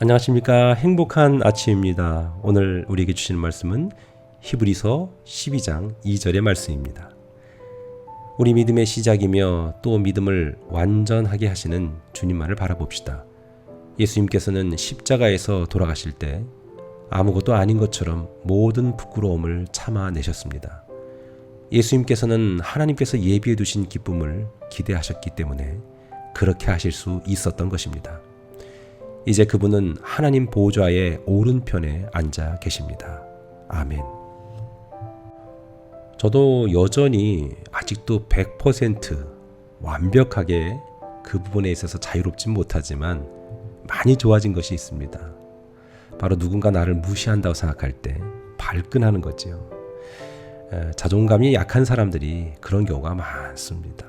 안녕하십니까 행복한 아침입니다. 오늘 우리에게 주시는 말씀은 히브리서 12장 2절의 말씀입니다. 우리 믿음의 시작이며 또 믿음을 완전하게 하시는 주님만을 바라봅시다. 예수님께서는 십자가에서 돌아가실 때 아무것도 아닌 것처럼 모든 부끄러움을 참아내셨습니다. 예수님께서는 하나님께서 예비해 두신 기쁨을 기대하셨기 때문에 그렇게 하실 수 있었던 것입니다. 이제 그분은 하나님 보좌의 오른편에 앉아 계십니다. 아멘. 저도 여전히 아직도 100% 완벽하게 그 부분에 있어서 자유롭진 못하지만 많이 좋아진 것이 있습니다. 바로 누군가 나를 무시한다고 생각할 때 발끈하는 거지요. 에, 자존감이 약한 사람들이 그런 경우가 많습니다.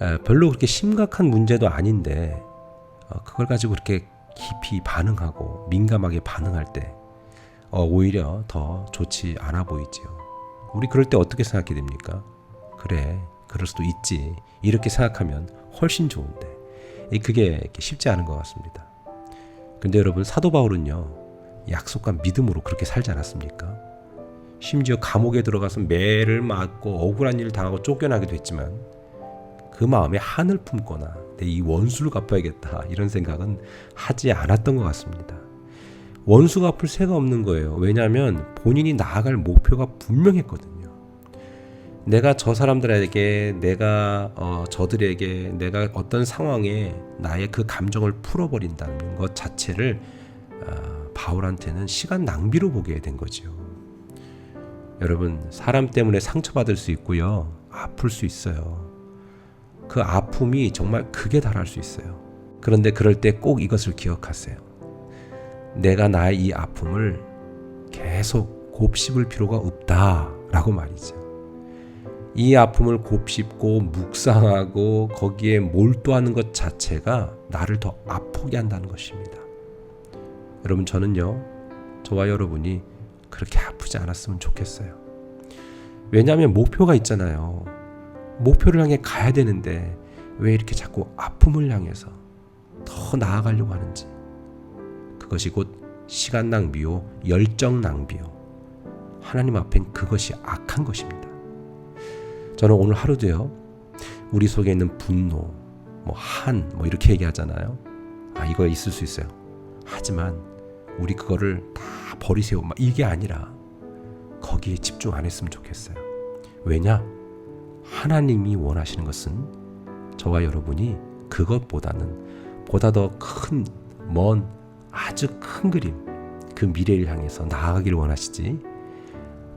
에, 별로 그렇게 심각한 문제도 아닌데 어, 그걸 가지고 그렇게 깊이 반응하고 민감하게 반응할 때 어, 오히려 더 좋지 않아 보이지요. 우리 그럴 때 어떻게 생각하게 됩니까? 그래, 그럴 수도 있지. 이렇게 생각하면 훨씬 좋은데 이 그게 쉽지 않은 것 같습니다. 근데 여러분 사도 바울은요 약속과 믿음으로 그렇게 살지 않았습니까? 심지어 감옥에 들어가서 매를 맞고 억울한 일을 당하고 쫓겨나기도 했지만 그 마음에 한을 품거나 내이 원수를 갚아야겠다 이런 생각은 하지 않았던 것 같습니다. 원수 갚을 새가 없는 거예요. 왜냐하면 본인이 나아갈 목표가 분명했거든요. 내가 저 사람들에게, 내가 어, 저들에게, 내가 어떤 상황에 나의 그 감정을 풀어버린다는 것 자체를 어, 바울한테는 시간 낭비로 보게 된 거죠. 여러분 사람 때문에 상처받을 수 있고요, 아플 수 있어요. 그 아픔이 정말 극에 달할 수 있어요. 그런데 그럴 때 꼭 이것을 기억하세요. 내가 나의 이 아픔을 계속 곱씹을 필요가 없다라고 말이죠. 이 아픔을 곱씹고 묵상하고 거기에 몰두하는 것 자체가 나를 더 아프게 한다는 것입니다. 여러분 저는요. 저와 여러분이 그렇게 아프지 않았으면 좋겠어요. 왜냐하면 목표가 있잖아요. 목표를 향해 가야 되는데 왜 이렇게 자꾸 아픔을 향해서 더 나아가려고 하는지 그것이 곧 시간 낭비요 열정 낭비요 하나님 앞엔 그것이 악한 것입니다. 저는 오늘 하루도요 우리 속에 있는 분노, 뭐 한, 뭐 이렇게 얘기하잖아요. 아 이거 있을 수 있어요. 하지만 우리 그거를 다 버리세요. 막 이게 아니라 거기에 집중 안 했으면 좋겠어요. 왜냐? 하나님이 원하시는 것은 저와 여러분이 그것보다는 보다 더 큰, 먼, 아주 큰 그림, 그 미래를 향해서 나아가기를 원하시지.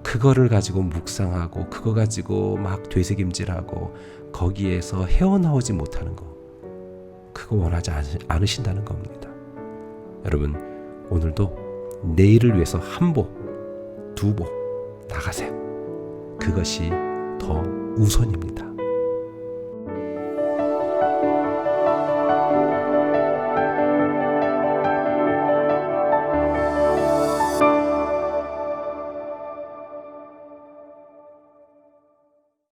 그거를 가지고 묵상하고, 그거 가지고 막 되새김질하고, 거기에서 헤어나오지 못하는 거. 그거 원하지 않으신다는 겁니다. 여러분, 오늘도 내일을 위해서 한 복, 두 복 나가세요. 그것이 더 우선입니다.